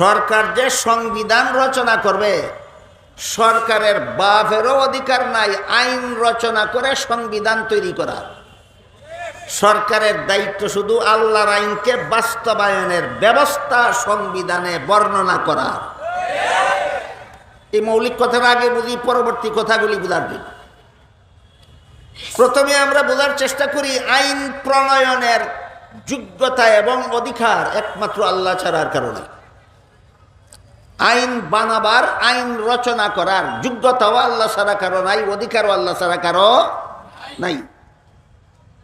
সরকার যে সংবিধান রচনা করবে, সরকারের বাপেরও অধিকার নাই, আইন রচনা করে সংবিধান তৈরি করার সরকারের দায়িত্ব শুধু আল্লাহর আইনকে বাস্তবায়নের ব্যবস্থা সংবিধানে বর্ণনা করা। এই মৌলিক কথার আগে বুঝি পরবর্তী কথাগুলি বোঝার জন্য। প্রথমে আমরা বোঝার চেষ্টা করি আইন প্রণয়নের যোগ্যতা এবং অধিকার একমাত্র আল্লাহ ছাড়ার কারণে। আইন বানাবার, আইন রচনা করার। যোগ্যতাও আল্লাহ ছাড়া কারও নাই, অধিকারও আল্লাহ ছাড়া কারও নাই।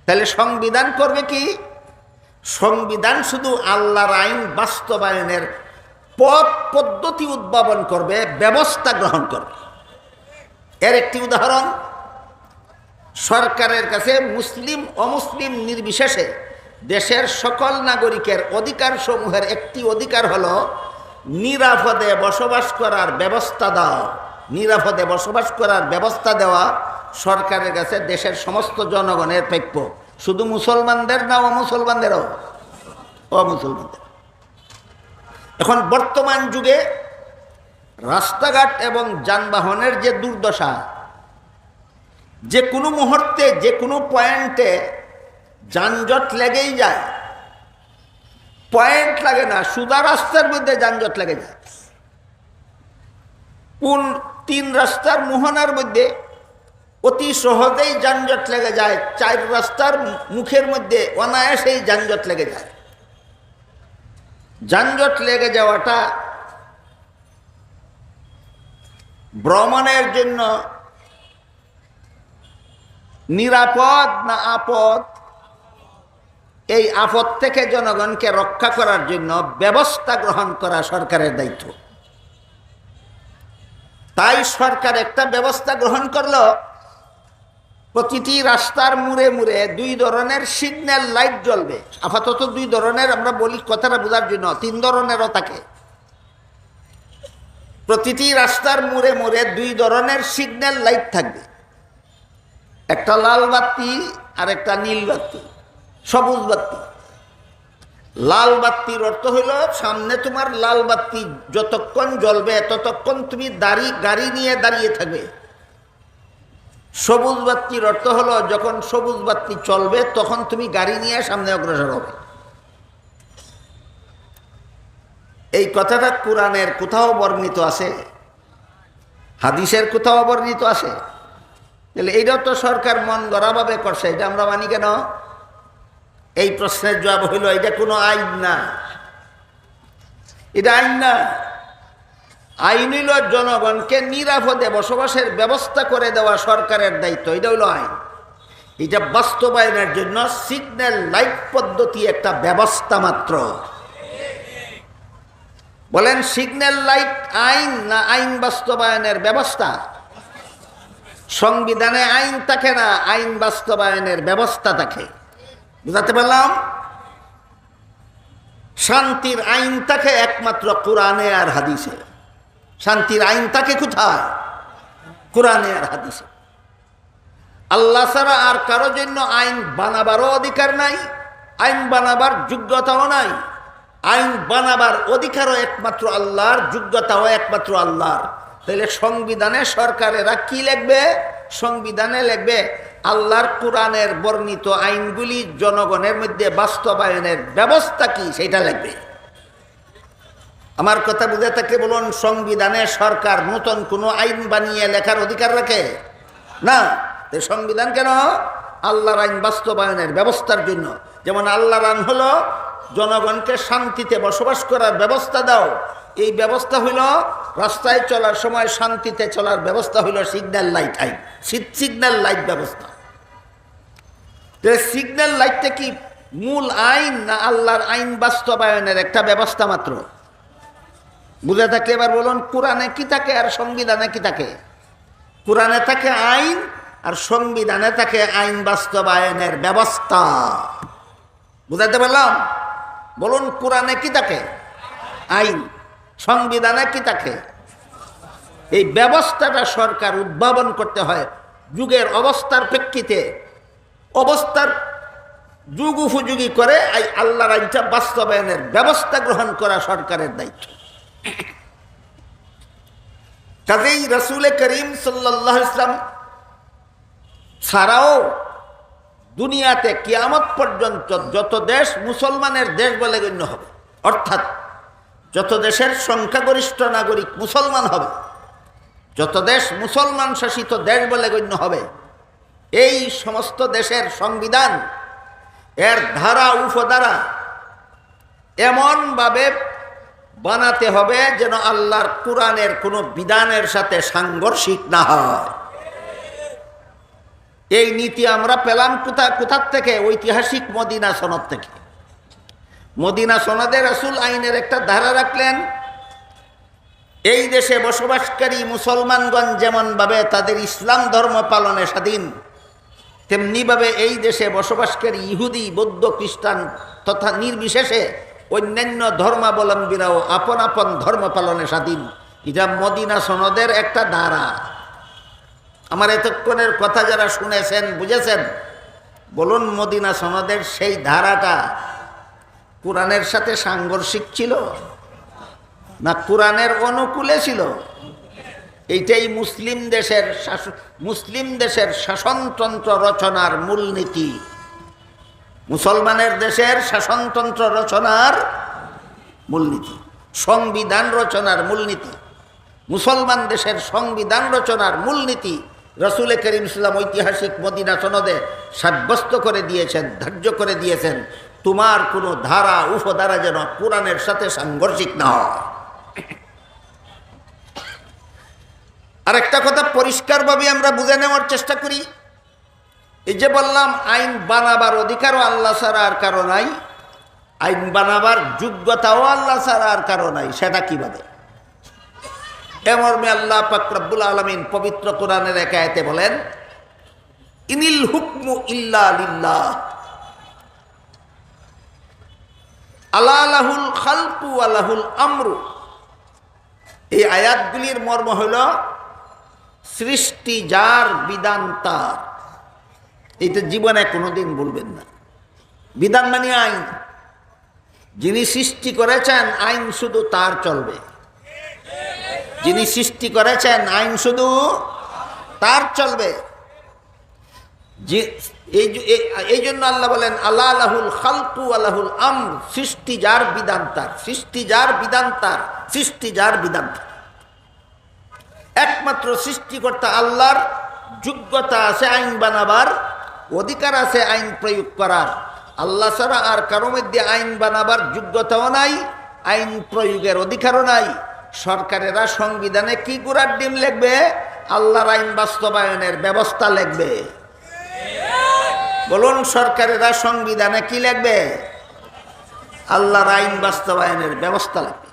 তাহলে সংবিধান করবে কি? সংবিধান শুধু আল্লাহর আইন বাস্তবায়নের পথ পদ্ধতি উদ্ভাবন করবে, ব্যবস্থা গ্রহণ করবে। এর একটি উদাহরণ, সরকারের কাছে মুসলিম, অমুসলিম নির্বিশেষে দেশের সকল নাগরিকের অধিকার সমূহের একটি অধিকার হলো নিরাপদে বসবাস করার ব্যবস্থা দেওয়া নিরাপদে বসবাস করার ব্যবস্থা দেওয়া সরকারের কাছে দেশের সমস্ত জনগণের প্রাপ্য। শুধু মুসলমানদের না অমুসলমানদেরও অমুসলমানদের। এখন বর্তমান যুগে রাস্তাঘাট এবং যানবাহনের যে দুর্দশা, যে কোনো মুহূর্তে, যে কোনো পয়েন্টে যানজট লেগেই যায়। পয়েন্ট লাগে না সুদা রাস্তার মধ্যে যানজট লেগে যায়। কোন তিন রাস্তার মোহনার মধ্যে অতি সহজেই যানজট লেগে যায়, চার রাস্তার মুখের মধ্যে অনায়াসেই যানজট লেগে যায়। যানজট লেগে যাওয়াটা ভ্রমণের জন্য নিরাপদ না আপদ? এই আপদ থেকে জনগণকে রক্ষা করার জন্য ব্যবস্থা গ্রহণ করা সরকারের দায়িত্ব। তাই সরকার একটা ব্যবস্থা গ্রহণ করল। প্রতিটি রাস্তার মুড়ে মুড়ে দুই ধরনের সিগন্যাল লাইট জ্বলবে। আপাতত দুই ধরনের, আমরা বলি কথাটা বোঝার জন্য, তিন ধরনেরও থাকে। প্রতিটি রাস্তার মুড়ে মুড়ে দুই ধরনের সিগন্যাল লাইট থাকবে। একটা লাল বাতি আর একটা নীল বাতি। সবুজ বাতি লাল বাতির অর্থ হইল, সামনে তোমার লাল বাতি যতক্ষণ জ্বলবে, ততক্ষণ তুমি দাড়ি, গাড়ি নিয়ে দাঁড়িয়ে থাকবে। সবুজ বাতির অর্থ হলো, যখন সবুজ বাতি চলবে, তখন তুমি গাড়ি নিয়ে সামনে অগ্রসর হবে। এই কথাটা কোরআনের কোথাও বর্ণিত আছে? হাদিসের কোথাও বর্ণিত আছে? তাহলে এইটাও তো সরকার মন গড়াভাবে করছে, এটা আমরা মানি কেন? এই প্রশ্নের জবাব হইল, এটা কোনো আইন না। এটা আইন না। আইন হইল জনগণকে নিরাপদে বসবাসের ব্যবস্থা করে দেওয়া সরকারের দায়িত্ব, এটা হইল আইন। এটা বাস্তবায়নের জন্য সিগন্যাল লাইট পদ্ধতি একটা ব্যবস্থা মাত্র। বলেন সিগন্যাল লাইট আইন না আইন বাস্তবায়নের ব্যবস্থা? সংবিধানে আইন থাকে না, আইন বাস্তবায়নের ব্যবস্থা থাকে। বুঝাতে পারলাম? শান্তির আইন থাকে একমাত্র কোরআনে আর হাদিসে। শান্তির আইন থাকে কোথায়? কোরআনে আর হাদিসে। আল্লাহ ছাড়া আর কারও জন্য আইন বানাবারও অধিকার নাই, আইন বানাবার যোগ্যতাও নাই। আইন বানাবার অধিকারও একমাত্র আল্লাহর, যোগ্যতাও একমাত্র আল্লাহর। তাহলে সংবিধানে সরকারেরা কি লিখবে? সংবিধানে লিখবে আল্লাহর কোরআনের বর্ণিত আইনগুলি জনগণের মধ্যে বাস্তবায়নের ব্যবস্থা কি, সেটা লাগবে। আমার কথা বুঝে থাকলে বলুন, সংবিধানে সরকার নতুন কোনো আইন বানিয়ে লেখার অধিকার রাখে? না সংবিধান কেন? আল্লাহর আইন বাস্তবায়নের ব্যবস্থার জন্য। যেমন আল্লাহর আইন হলো, জনগণকে শান্তিতে বসবাস করার ব্যবস্থা দাও। এই ব্যবস্থা হইল রাস্তায় চলার সময় শান্তিতে চলার ব্যবস্থা হইল সিগন্যাল লাইট আইন। সিগন্যাল লাইট ব্যবস্থা। সিগন্যাল লাইটটা কি মূল আইন না আল্লাহর আইন বাস্তবায়নের একটা ব্যবস্থা মাত্র? বুঝে থাকে এবার বলুন, কোরআনে কি থাকে আর সংবিধানে কি থাকে? কোরআনে থাকে আইন আর সংবিধানে থাকে আইন বাস্তবায়নের ব্যবস্থা। বুঝাতে পারলাম? বলুন, কোরআনে কি থাকে? আইন। সংবিধানে কি থাকে? এই ব্যবস্থাটা সরকার উদ্ভাবন করতে হয়। যুগের অবস্থার প্রেক্ষিতে অবস্থার যুগ উপযোগী করে এই আল্লাহর আইনটা বাস্তবায়নের ব্যবস্থা গ্রহণ করা সরকারের দায়িত্ব। কাজেই রসুল করিম সাল্লাহ ইসলাম ছাড়াও দুনিয়াতে কিয়ামত পর্যন্ত যত দেশ মুসলমানের দেশ বলে গণ্য হবে, অর্থাৎ যত দেশের সংখ্যাগরিষ্ঠ নাগরিক মুসলমান হবে, যত দেশ মুসলমান শাসিত দেশ বলে গণ্য হবে এই সমস্ত দেশের সংবিধান, এর ধারা, উপধারা এমনভাবে বানাতে হবে যেন আল্লাহর কোরআনের কোনো বিধানের সাথে সাংঘর্ষিক না হয়। এই নীতি আমরা পেলাম কোথা, কোথার থেকে? ঐতিহাসিক মদিনা সনদ থেকে। মদিনা সনদে রাসুল আইনের একটা ধারা রাখলেন, এই দেশে বসবাসকারী মুসলমানগণ যেমনভাবে তাদের ইসলাম ধর্ম পালনে স্বাধীন তেমনিভাবে এই দেশে বসবাসকারী ইহুদি, বৌদ্ধ, খ্রিস্টান তথা নির্বিশেষে অন্যান্য ধর্মাবলম্বীরাও আপন আপন ধর্ম পালনে স্বাধীন। এটা মদিনা সনদের একটা ধারা। আমার এতক্ষণের কথা যারা শুনেছেন, বুঝেছেন, বলুন মদিনা সনদের সেই ধারাটা কোরআনের সাথে সাংঘর্ষিক ছিল না কোরআনের অনুকূলে ছিল? এইটাই মুসলিম দেশের মুসলিম দেশের শাসনতন্ত্র রচনার মূলনীতি। মুসলমানের দেশের শাসনতন্ত্র রচনার মূলনীতি, সংবিধান রচনার মূলনীতি, মুসলমান দেশের সংবিধান রচনার মূলনীতি রসুল করিম ইসলাম ঐতিহাসিক মদিনা সনদে সাব্যস্ত করে দিয়েছেন, ধার্য করে দিয়েছেন। তোমার কোনো ধারা, উপধারা যেন কোরআনের সাথে সাংঘর্ষিক না হয়। আরেকটা কথা পরিষ্কারভাবে আমরা বুঝে নেওয়ার চেষ্টা করি। এই যে বললাম, আইন বানাবার অধিকারও আল্লাহ ছাড়া আর কারও নাই। আইন বানাবার যোগ্যতাও আল্লাহ ছাড়া আর কারও নাই, সেটা কীভাবে এমর্মে আল্লাহ পাকরাবুল আলমিন পবিত্র কোরআনের একায়তে বলেন, ইনিল হুকমু ইল্লা লিল্লাহ। আল্লাহুল খালকু আল্লাহুল আমরু। এই আয়াতগুলির মর্ম হল সৃষ্টি যার বিধান তার। এইটা জীবনে কোনোদিন বলবেন না। বিধান মানে আইন। যিনি সৃষ্টি করেছেন, আইন শুধু তার চলবে। যিনি সৃষ্টি করেছেন, আইন শুধু তার চলবে। এই জন্য আল্লাহ বলেন আল্লাহ আল্লাহুল খালকু আল্লাহুল আম সৃষ্টি যার বিধান তার, সৃষ্টি যার বিধান তার, সৃষ্টি যার বিধান তার। একমাত্র সৃষ্টিকর্তা আল্লাহর, যোগ্যতা আছে আইন বানাবার, অধিকার আছে আইন প্রয়োগ করার। আল্লাহ ছাড়া আর কারও মধ্যে আইন বানাবার যোগ্যতাও নাই, আইন প্রয়োগের অধিকারও নাই। সরকারেরা সংবিধানে কি গুড়ার ডিম লিখবে? আল্লাহর আইন বাস্তবায়নের ব্যবস্থা লিখবে। বলুন, সরকারেরা সংবিধানে কি লিখবে? আল্লাহর আইন বাস্তবায়নের ব্যবস্থা লাগবে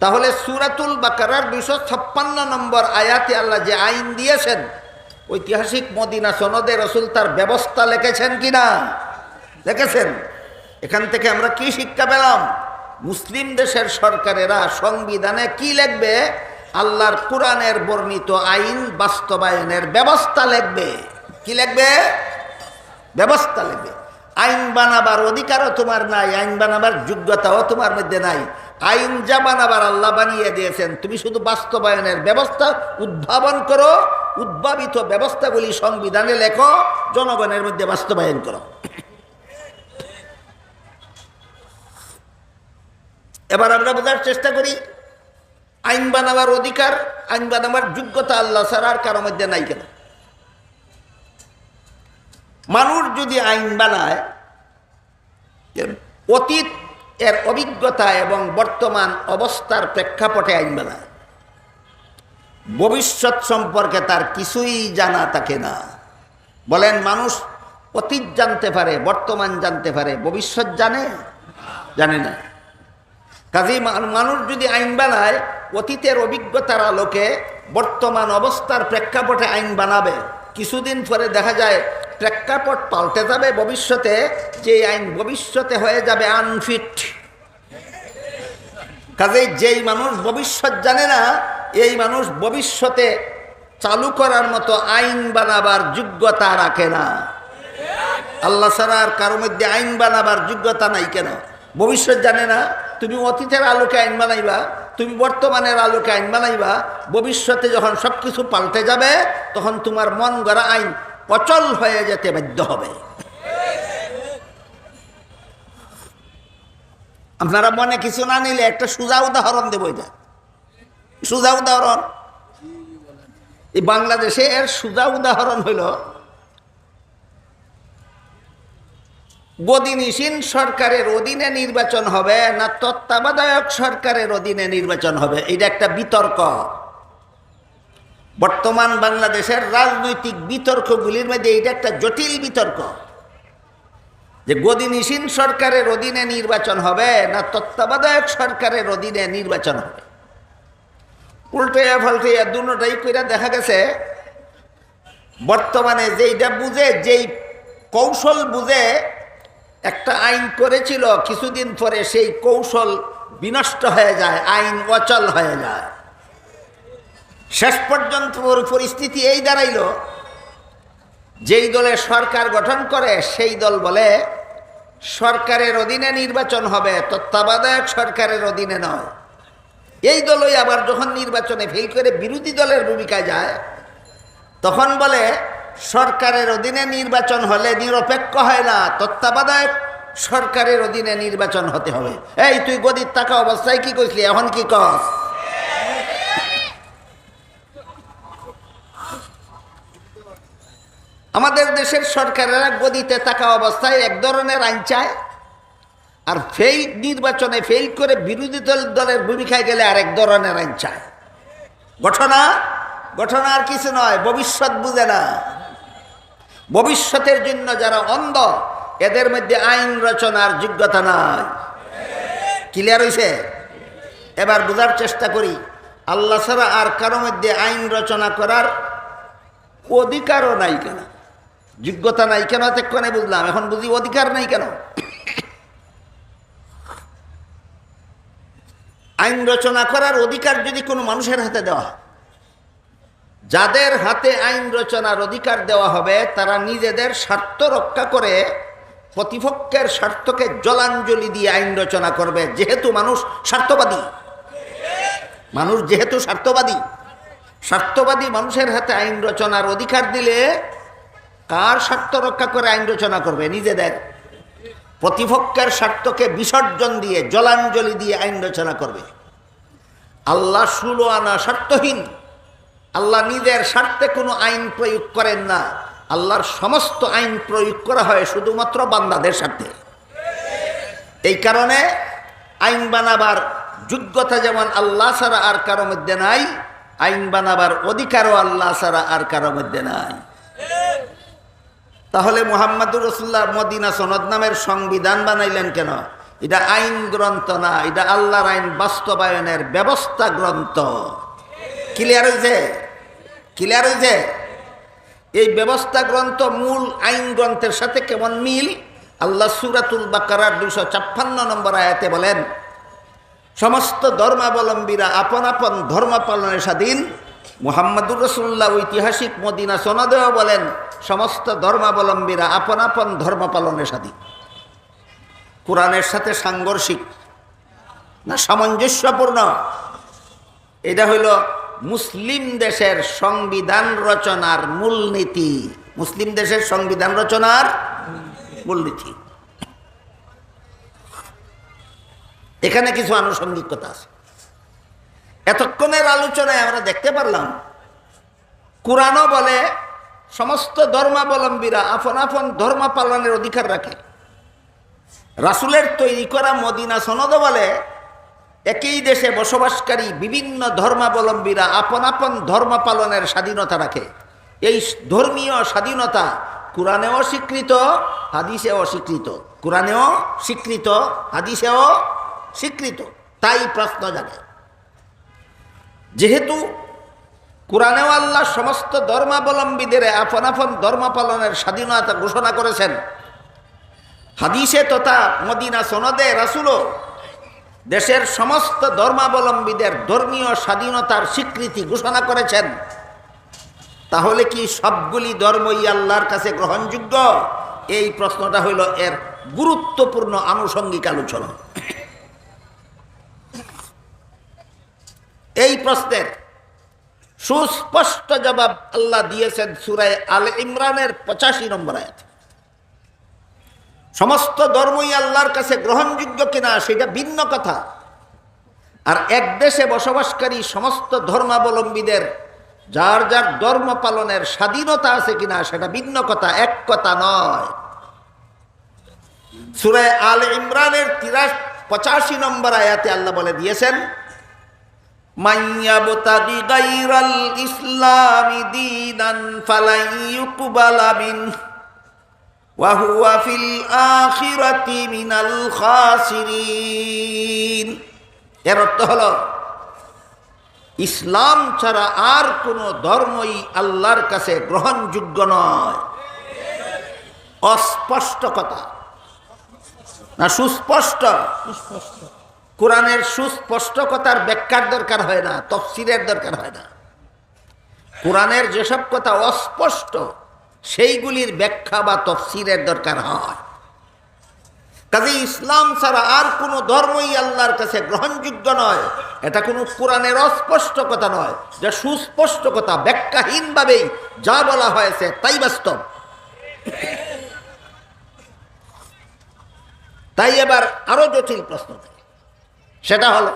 তাহলে সুরাতুল বাকারার দুইশো ছাপ্পান্ন নম্বর আয়াতে আল্লাহ যে আইন দিয়েছেন, ঐতিহাসিক মদিনা সনদে রসুল তার ব্যবস্থা লিখেছেন কি না লিখেছেন। এখান থেকে আমরা কি শিক্ষা পেলাম? মুসলিম দেশের সরকারেরা সংবিধানে কি লিখবে? আল্লাহর কোরআনের বর্ণিত আইন বাস্তবায়নের ব্যবস্থা লিখবে। কি লিখবে? ব্যবস্থা লিখবে। আইন বানাবার অধিকারও তোমার নাই, আইন বানাবার যোগ্যতাও তোমার মধ্যে নাই। আইন যা বানাবার আল্লাহ বানিয়ে দিয়েছেন, তুমি শুধু বাস্তবায়নের ব্যবস্থা উদ্ভাবন করো, উদ্ভাবিত ব্যবস্থাগুলি সংবিধানে লেখো, জনগণের মধ্যে বাস্তবায়ন করো। এবার আমরা বোঝার চেষ্টা করি, আইন বানাবার অধিকার, আইন বানাবার যোগ্যতা আল্লাহ ছাড়া আর কারোর মধ্যে নাই কেন? মানুষ যদি আইন বানায় অতীত এর অভিজ্ঞতা এবং বর্তমান অবস্থার প্রেক্ষাপটে আইন বানায়, ভবিষ্যৎ সম্পর্কে তার কিছুই জানা থাকে না। বলেন, মানুষ অতীত জানতে পারে, বর্তমান জানতে পারে, ভবিষ্যৎ জানে? জানে না। কাজেই মানুষ যদি আইন বানায়, অতীতের অভিজ্ঞতার আলোকে বর্তমান অবস্থার প্রেক্ষাপটে আইন বানাবে। কিছুদিন পরে দেখা যায় প্রেক্ষাপট পাল্টে যাবে ভবিষ্যতে, যে আইন ভবিষ্যতে হয়ে যাবে আনফিট কাজেই যেই মানুষ ভবিষ্যৎ জানে না, এই মানুষ ভবিষ্যতে চালু করার মতো আইন বানাবার যোগ্যতা রাখে না। আল্লাহ ছাড়া আর কারোর মধ্যে আইন বানাবার যোগ্যতা নাই কেন? ভবিষ্যৎ জানে না, তুমি অতীতের আলোকে আইন বানাইবা, তুমি বর্তমানের আলোকে আইন বানাইবা, ভবিষ্যতে যখন সব কিছু পাল্টে যাবে, তখন তোমার মন গড়া আইন অচল হয়ে যেতে বাধ্য হবে। আপনারা মনে কিছু না নিলে একটা সুজা উদাহরণ দেবো এটা। সুজা উদাহরণ। এই বাংলাদেশে এর সুজা উদাহরণ হইল গদিনিসীন সরকারের অধীনে নির্বাচন হবে না তত্ত্বাবধায়ক সরকারের অধীনে নির্বাচন হবে? এটা একটা বিতর্ক। বর্তমান বাংলাদেশের রাজনৈতিক বিতর্কগুলির মধ্যে এটা একটা জটিল বিতর্ক। যে গদিনিসীন সরকারের অধীনে নির্বাচন হবে না তত্ত্বাবধায়ক সরকারের অধীনে নির্বাচন হবে? উল্টাইয়া ফাল্টাইয়া দুটাই কইরা দেখা গেছে, বর্তমানে যেইটা বুঝে, যেই কৌশল বুঝে একটা আইন করেছিল, কিছুদিন পরে সেই কৌশল বিনষ্ট হয়ে যায়, আইন অচল হয়ে যায়। শেষ পর্যন্ত ওর পরিস্থিতি এই দাঁড়াইল, যেই দলে সরকার গঠন করে, সেই দল বলে, সরকারের অধীনে নির্বাচন হবে, তত্ত্বাবধায়ক সরকারের অধীনে নয়। এই দলই আবার যখন নির্বাচনে ফেল করে বিরোধী দলের ভূমিকায় যায়, তখন বলে সরকারের অধীনে নির্বাচন হলে নিরপেক্ষ হয় না, তত্ত্বাবধায়ক সরকারের অধীনে নির্বাচন হতে হবে। এই, তুই গদির টাকা অবস্থায় কি কইসলি এখন কি কস? আমাদের দেশের সরকারেরা গদিতে থাকা অবস্থায় এক ধরনের আইন চায়, আর ফেল, নির্বাচনে ফেল করে বিরোধী দল, দলের ভূমিকায় গেলে আরেক ধরনের আইন চায়। ঘটনা? ঘটনা আর কিছু নয়, ভবিষ্যৎ বুঝে না। ভবিষ্যতের জন্য যারা অন্ধ, এদের মধ্যে আইন রচনার যোগ্যতা নাই। ক্লিয়ার হয়েছে এবার বোঝার চেষ্টা করি, আল্লাহ ছাড়া আর কারও মধ্যে আইন রচনা করার অধিকারও নাই কেন? যোগ্যতা নাই কেন? এতক্ষণে বুঝলাম, এখন বুঝি অধিকার নাই কেন? আইন রচনা করার অধিকার যদি কোনো মানুষের হাতে দেওয়া যাদের হাতে আইন রচনার অধিকার দেওয়া হবে, তারা নিজেদের স্বার্থ রক্ষা করে প্রতিপক্ষের স্বার্থকে জলাঞ্জলি দিয়ে আইন রচনা করবে। যেহেতু মানুষ স্বার্থবাদী। মানুষ যেহেতু স্বার্থবাদী। স্বার্থবাদী মানুষের হাতে আইন রচনার অধিকার দিলে কার স্বার্থ রক্ষা করে আইন রচনা করবে? নিজেদের। প্রতিপক্ষের স্বার্থকে বিসর্জন দিয়ে জলাঞ্জলি দিয়ে আইন রচনা করবে। আল্লাহ সুলো আনা স্বার্থহীন। আল্লাহ নিজের স্বার্থে কোনো আইন প্রয়োগ করেন না। আল্লাহর সমস্ত আইন প্রয়োগ করা হয় শুধুমাত্র বান্দাদের স্বার্থে এই কারণে আইন বানাবার যোগ্যতা যেমন আল্লাহ ছাড়া আর কারও মধ্যে নাই, আইন বানাবার অধিকারও আল্লাহ ছাড়া আর কারও মধ্যে নাই। তাহলে মোহাম্মদুর রসুল্লাহ মদিনা সনদ নামের সংবিধান বানাইলেন কেন? এটা আইন গ্রন্থ না, এটা আল্লাহর আইন বাস্তবায়নের ব্যবস্থা গ্রন্থ। ক্লিয়ার হয়েছে ক্লিয়ার হয়েছে? এই ব্যবস্থা গ্রন্থ মূল আইন গ্রন্থের সাথে কেমন মিল? আল্লাহ সুরাতুল বাকারার দুশো ছাপ্পান্ন নম্বর আয়াতে বলেন, সমস্ত ধর্মাবলম্বীরা আপন আপন ধর্ম পালনের স্বাধীন। মুহাম্মদুর রসুল্লাহ ঐতিহাসিক মদিনা সনদেও বলেন, সমস্ত ধর্মাবলম্বীরা আপন আপন ধর্ম পালনের স্বাধীন। কোরআনের সাথে সাংঘর্ষিক না সামঞ্জস্যপূর্ণ? এটা হইল মুসলিম দেশের সংবিধান রচনার মূলনীতি। মুসলিম দেশের সংবিধান রচনার মূলনীতি। এখানে কিছু আনুষঙ্গিকতা আছে। এতক্ষণের আলোচনায় আমরা দেখতে পারলাম, কোরআনও বলে, সমস্ত ধর্মাবলম্বীরা আপন আপন ধর্ম পালনের অধিকার রাখে। রাসুলের তৈরি করা মদিনা সনদ বলে একই দেশে বসবাসকারী বিভিন্ন ধর্মাবলম্বীরা আপন আপন ধর্ম পালনের স্বাধীনতা রাখে। এই ধর্মীয় স্বাধীনতা কোরআনেও স্বীকৃত, হাদিসেও স্বীকৃত। কোরআনেও স্বীকৃত, হাদিসেও স্বীকৃত। তাই প্রশ্ন জাগে। যেহেতু কোরআনেও আল্লাহ সমস্ত ধর্মাবলম্বীদের আপন আপন ধর্ম পালনের স্বাধীনতা ঘোষণা করেছেন, হাদিসে তথা মদিনা সনদে রাসুলও দেশের সমস্ত ধর্মাবলম্বীদের ধর্মীয় স্বাধীনতার স্বীকৃতি ঘোষণা করেছেন। তাহলে কি সবগুলি ধর্মই আল্লাহর কাছে গ্রহণযোগ্য? এই প্রশ্নটা হইল এর গুরুত্বপূর্ণ আনুষঙ্গিক আলোচনা। এই প্রশ্নের সুস্পষ্ট জবাব আল্লাহ দিয়েছেন সুরায় আল ইমরানের পঁচাশি নম্বর আয়াত। সমস্ত ধর্মই আল্লাহর কাছে গ্রহণযোগ্য কিনা সেটা ভিন্ন কথা। আর এক দেশে বসবাসকারী সমস্ত ধর্মাবলম্বীদের, যার যার ধর্ম পালনের স্বাধীনতা আছে কিনা সেটা ভিন্ন কথা, এক কথা নয়। সুরায় আল ইমরানের তিরাশ, পঁচাশি নম্বর আয়াতে আল্লাহ বলে দিয়েছেন মাইয়াবতাগি গাইরাল وهو في الآخرة من الخاسرين এর অর্থ হলো ইসলাম ছাড়া আর কোন ধর্মই আল্লাহর কাছে গ্রহণযোগ্য নয় অস্পষ্ট কথা না সুস্পষ্ট কোরআনের সুস্পষ্ট কথার ব্যাখ্যার দরকার হয় না তফসিরের দরকার হয় না কোরআনের যেসব কথা অস্পষ্ট সেইগুলির ব্যাখ্যা বা তফসিরের দরকার হয়। কাজে ইসলাম ছাড়া আর কোনো ধর্মই আল্লাহর কাছে গ্রহণযোগ্য নয়। এটা কোনো কোরআনের অস্পষ্ট কথা নয়, যা সুস্পষ্ট কথা ব্যাখ্যাহীনভাবেই যা বলা হয়েছে তাই বাস্তব। তাই এবার আরও জটিল প্রশ্ন সেটা হলো,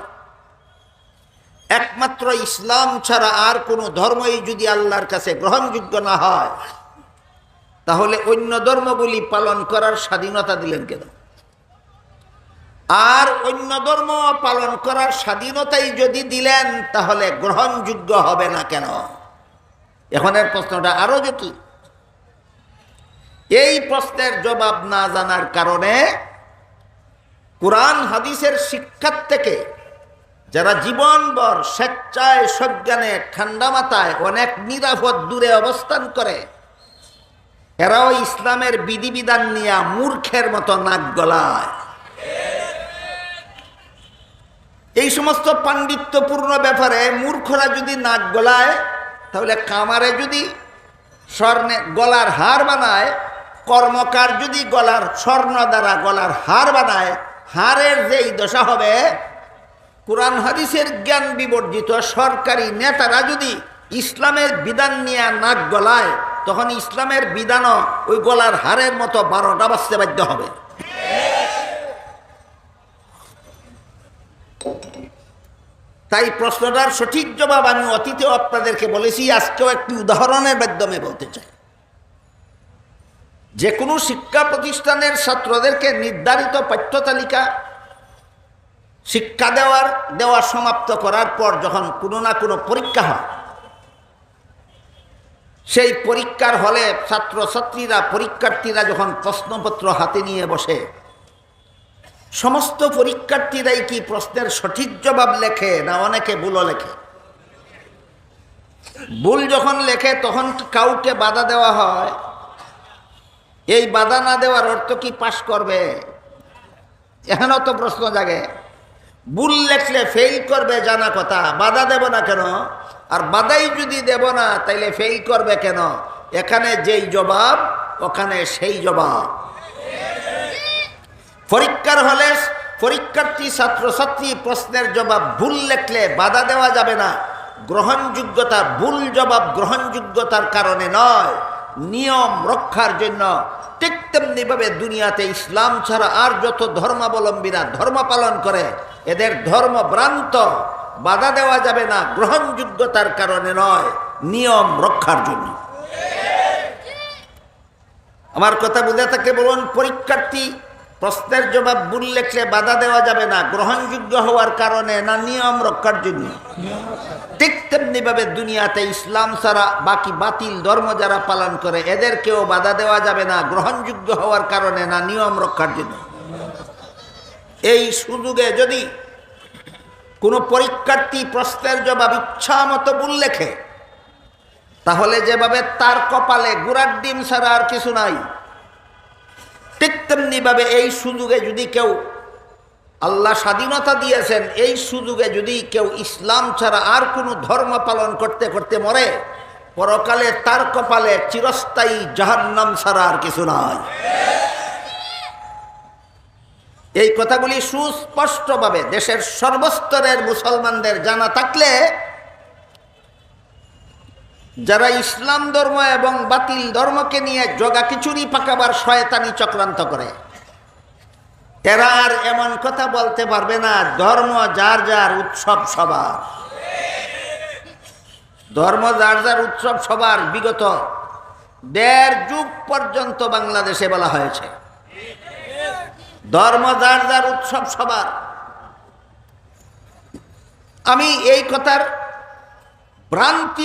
একমাত্র ইসলাম ছাড়া আর কোনো ধর্মই যদি আল্লাহর কাছে গ্রহণযোগ্য না হয় তাহলে অন্য ধর্মগুলি পালন করার স্বাধীনতা দিলেন কেন? আর অন্য ধর্ম পালন করার স্বাধীনতাই যদি দিলেন, তাহলে গ্রহণযোগ্য হবে না কেন? এখনের প্রশ্নটা আরও জটিল। এই প্রশ্নের জবাব না জানার কারণে কোরআন হাদিসের শিক্ষার থেকে যারা জীবনভর স্বেচ্ছায় সজ্ঞানে ঠান্ডা মাথায় অনেক নিরাপদ দূরে অবস্থান করে এরাও ইসলামের বিধিবিধান নিয়ে মূর্খের মতো নাক গলায়। এই সমস্ত পাণ্ডিত্যপূর্ণ ব্যাপারে মূর্খরা যদি নাক গলায়, তাহলে কামারে যদি স্বর্ণে গলার হার বানায়, কর্মকার যদি গলার স্বর্ণ দ্বারা গলার হার বানায়, হারের যেই দশা হবে, কোরআন হাদিসের জ্ঞান বিবর্জিত সরকারি নেতারা যদি ইসলামের বিধান নিয়ে নাক গলায় তখন ইসলামের বিধানও ওই গলার হারের মতো বারোটা বাজতে বাধ্য হবে। তাই প্রশ্নটার সঠিক জবাব আমি অতীতেও আপনাদেরকে বলেছি, আজকেও একটি উদাহরণের মাধ্যমে বলতে চাই। যে কোনো শিক্ষা প্রতিষ্ঠানের ছাত্রদেরকে নির্ধারিত পাঠ্য তালিকা শিক্ষা দেওয়ার, দেওয়া সমাপ্ত করার পর যখন কোনো না কোনো পরীক্ষা হয় সেই পরীক্ষার হলে ছাত্রছাত্রীরা, পরীক্ষার্থীরা যখন প্রশ্নপত্র হাতে নিয়ে বসে, সমস্ত পরীক্ষার্থীরাই কি প্রশ্নের সঠিক জবাব লেখে না অনেকে ভুলও লেখে? ভুল যখন লেখে, তখন কাউকে বাধা দেওয়া হয়? এই বাধা না দেওয়ার অর্থ কি পাশ করবে? এখানেও তো প্রশ্ন জাগে। ভুল লেখলে ফেল করবে জানা কথা। বাধা দেব না কেন? আর বাধাই যদি দেব না, তাইলে ফেল করবে কেন? এখানে যেই জবাব, ওখানে সেই জবাব। পরীক্ষার হলে পরীক্ষার্থী, ছাত্রছাত্রী প্রশ্নের জবাব ভুল লেখলে বাধা দেওয়া যাবে না। গ্রহণযোগ্যতা ভুল জবাব গ্রহণযোগ্যতার কারণে নয়। নিয়ম রক্ষার জন্য ঠিক তেমনিভাবে দুনিয়াতে ইসলাম ছাড়া আর যত ধর্মাবলম্বীরা ধর্ম পালন করে, এদের ধর্ম ভ্রান্ত বাধা দেওয়া যাবে না, গ্রহণযোগ্যতার কারণে নয়, নিয়ম রক্ষার জন্য। আমার কথা বুঝে থাকে বলুন, পরীক্ষার্থী প্রশ্নের জবাব ভুল লেখলে বাধা দেওয়া যাবে না, গ্রহণযোগ্য হওয়ার কারণে না, নিয়ম রক্ষার জন্য। ঠিক তেমনিভাবে দুনিয়াতে ইসলাম ছাড়া বাকি বাতিল ধর্ম যারা পালন করে, এদেরকেও বাধা দেওয়া যাবে না, গ্রহণযোগ্য হওয়ার কারণে না, নিয়ম রক্ষার জন্য। এই সুযোগে যদি কোনো পরীক্ষার্থী প্রশ্নের জবাব ইচ্ছা মতো ভুল লেখে, তাহলে যেভাবে তার কপালে গুড়ার ডিম ছাড়া আর কিছু নাই। ঠিক তেমনিভাবে এই সুযোগে যদি কেউ আল্লাহ স্বাধীনতা দিয়েছেন, এই সুযোগে যদি কেউ ইসলাম ছাড়া আর কোনো ধর্ম পালন করতে করতে মরে, পরকালে তার কপালে চিরস্থায়ী জাহান্নাম ছাড়া আর কিছু নয় এই কথাগুলি সুস্পষ্টভাবে দেশের সর্বস্তরের মুসলমানদের জানা থাকলে যারা ইসলাম ধর্ম এবং বাতিল ধর্মকে নিয়ে জগা খিচুড়ি পাকাবার শয়তানি চক্রান্ত করে, এরা আর এমন কথা বলতে পারবে না, ধর্ম যার যার উৎসব সবার। ধর্ম যার যার উৎসব সবার, বিগত দেড় যুগ পর্যন্ত বাংলাদেশে বলা হয়েছে, ধর্ম যার যার উৎসব সবার। আমি এই কথার ভ্রান্তি